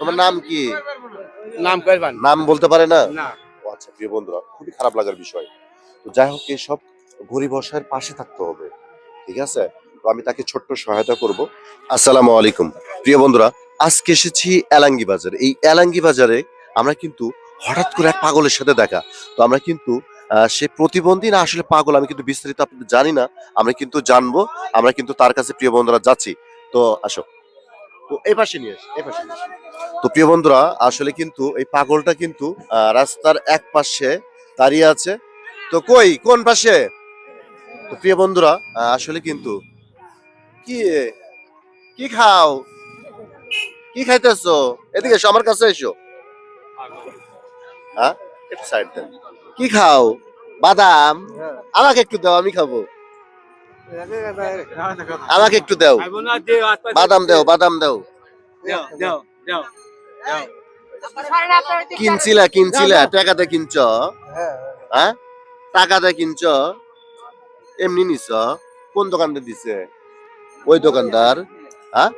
তোমার নাম কি? নাম করবেন নাম বলতে পারে না? না। আচ্ছা প্রিয় বন্ধুরা খুবই খারাপ লাগার বিষয়। তো যাই হোক এসব গরিব অসহায়ের পাশে থাকতে হবে ঠিক আছে? তো আমি তাকে ছোট্ট সহায়তা করব। আসসালামু আলাইকুম। প্রিয় বন্ধুরা আজকে এসেছি এলাঙ্গি বাজারে। এই এলাঙ্গি বাজারে আমরা কিন্তু হঠাৎ করে এক পাগলের সাথে দেখা। তো আমরা কিন্তু সে প্রতিবন্ধী না আসলে পাগল আমি কিন্তু বিস্তারিত আপনাদের জানি না। আমরা কিন্তু জানব আমরা কিন্তু তার কাছে প্রিয় বন্ধুরা যাচ্ছি। তো আসো। তো এই পাশে নিয়ে আসি এই পাশে নিয়ে আসি। তো প্রিয় বন্ধুরা আসলে কিন্তু এই পাগলটা কিন্তু রাস্তার এক পাশে দাঁড়িয়ে আছে। তো কই কোন পাশে? তো প্রিয় বন্ধুরা আসলে কিন্তু কি কি খাও? কি খাইতেছো? এদিকে এসো আমার কাছে এসো। হ্যাঁ? একটু সাইড দেন। কি খাও? বাদাম? আমাকে একটু দাও আমি খাব। আমাকে একটু দাও। বাদাম দাও বাদাম দাও দেও। দেও দেও দেও। কিনছিলা কিনছিলা টাকাতে কিনছ? হ্যাঁ? টাকাতে কিনছ? এমনি নিছ? কোন দোকানদার দিছে? ওই দোকানদার হ্যাঁ?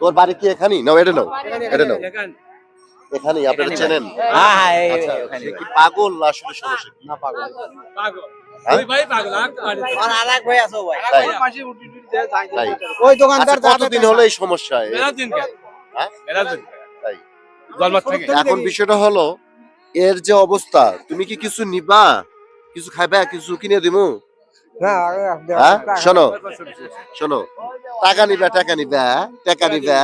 তোর বাড়ি কি এখানেই? নাও এটা নাও এটা নাও। এখান এখানেই আপনারা চেনেন? হ্যাঁ হ্যাঁ আচ্ছা, কি পাগল না আসলে সমস্যা কি? পাগল। হ্যাঁ? ওই পাগল তাই? তাই? ওই দোকানদার আচ্ছা, কতদিন হলো এই সমস্যা হ্যাঁ? থেকে। এখন বিষয়টা হলো এর যে অবস্থা তুমি কি কিছু নিবা? কিছু খাইবা? কিছু কিনে দিমু? হ্যাঁ? শোনো। শোনো। টাকা নিবা টাকা নিবা টাকা নিবা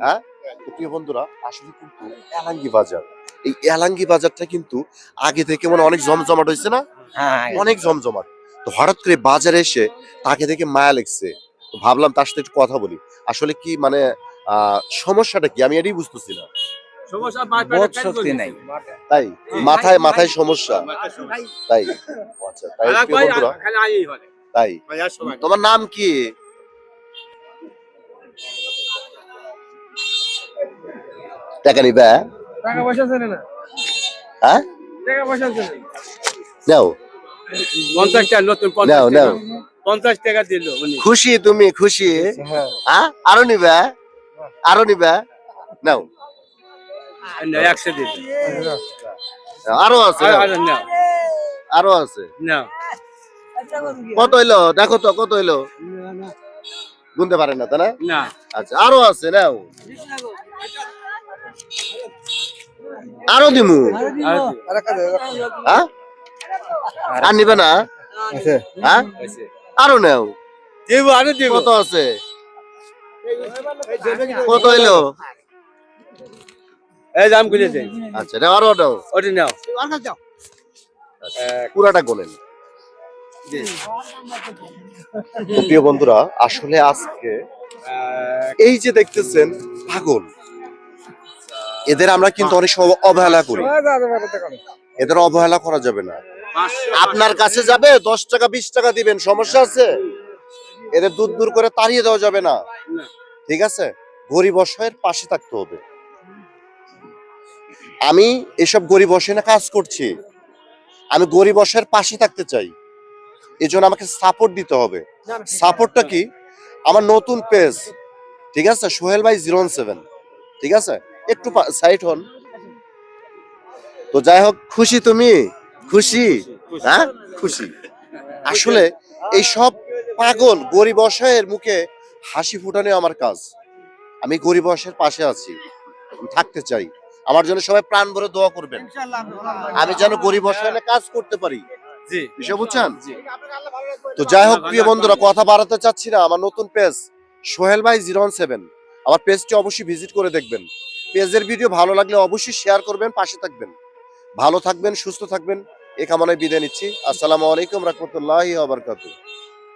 হ্যাঁ? প্রিয় বন্ধুরা আসলে কিন্তু এলাঙ্গি বাজার। এই এলাঙ্গি বাজারটা কিন্তু আগে থেকে মানে অনেক জমজমাট হয়েছে না? হ্যাঁ অনেক জমজমাট। তো হঠাৎ করে বাজারে এসে তাকে দেখে মায়া লেগছে। ভাবলাম তার সাথে একটু কথা বলি। আসলে কি মানে আহ, সমস্যাটা কি? আমি এটাই বুঝতেছি না। বোধ শক্তি নাই। তাই? মাথায় মাথায় সমস্যা? তাই? আচ্ছা তাই তাই? তোমার নাম কি? টাকা নিবা টাকা পয়সা জানে না? হ্যাঁ? টাকা পয়সা জানে নাও। পঞ্চাশ টাকা নতুন নাও নাও। পঞ্চাশ টাকা দিল খুশি তুমি খুশি? হ্যাঁ? আরও নিবা? আরও নিবা? নাও। একশো আরও আছে আর- নাও। আর নাও আরও আছে নাও কত হইল দেখো তো কত হইল গুনতে পারেন না তাই না না আচ্ছা আরও আছে নাও আরও দিমু আর হ্যাঁ নিবে না হ্যাঁ আরও নাও দেবো আরও দেবো কত আছে কত হইল এই গুলে দেন আচ্ছা নাও আরও নাও। ওটা নাও। পুরাটা গোলেন। প্রিয় বন্ধুরা আসলে আজকে এই যে দেখতেছেন পাগল। এদের আমরা কিন্তু অনেক সময় অবহেলা করি। এদের অবহেলা করা যাবে না। আপনার কাছে যাবে দশ টাকা বিশ টাকা দিবেন সমস্যা আছে? এদের দূর দূর করে তাড়িয়ে দেওয়া যাবে না। না। ঠিক আছে? গরিব অসহায়ের পাশে থাকতে হবে। আমি এসব গরিব অসহায় কাজ করছি। আমি গরিব অসহায়ের পাশে থাকতে চাই। এই জন্য আমাকে সাপোর্ট দিতে হবে। সাপোর্টটা কি? আমার নতুন পেজ ঠিক আছে? সোহেল ভাই জিরো সেভেন ঠিক আছে? একটু সাইড হন। তো যাই হোক, খুশি তুমি? খুশি? হ্যাঁ? খুশি। আসলে এই সব পাগল, গরিব অসহায়ের মুখে হাসি ফুটানো আমার কাজ। আমি গরিব অসহায়ের পাশে আছি। থাকতে চাই। আমার জন্য সবাই প্রাণ ভরে দোয়া করবেন। আমি যেন গরিব অসহায়ের কাজ করতে পারি। বিষয় বুঝছেন? তো যাই হোক প্রিয় বন্ধুরা কথা বাড়াতে চাচ্ছি না। আমার নতুন পেজ সোহেল ভাই জিরো সেভেন। আমার পেজটি অবশ্যই ভিজিট করে দেখবেন। পেজের ভিডিও ভালো লাগলে অবশ্যই শেয়ার করবেন পাশে থাকবেন। ভালো থাকবেন সুস্থ থাকবেন এ কামনায় বিদায় নিচ্ছি। আসসালামু আলাইকুম রহমতুল্লাহ আবরকাতু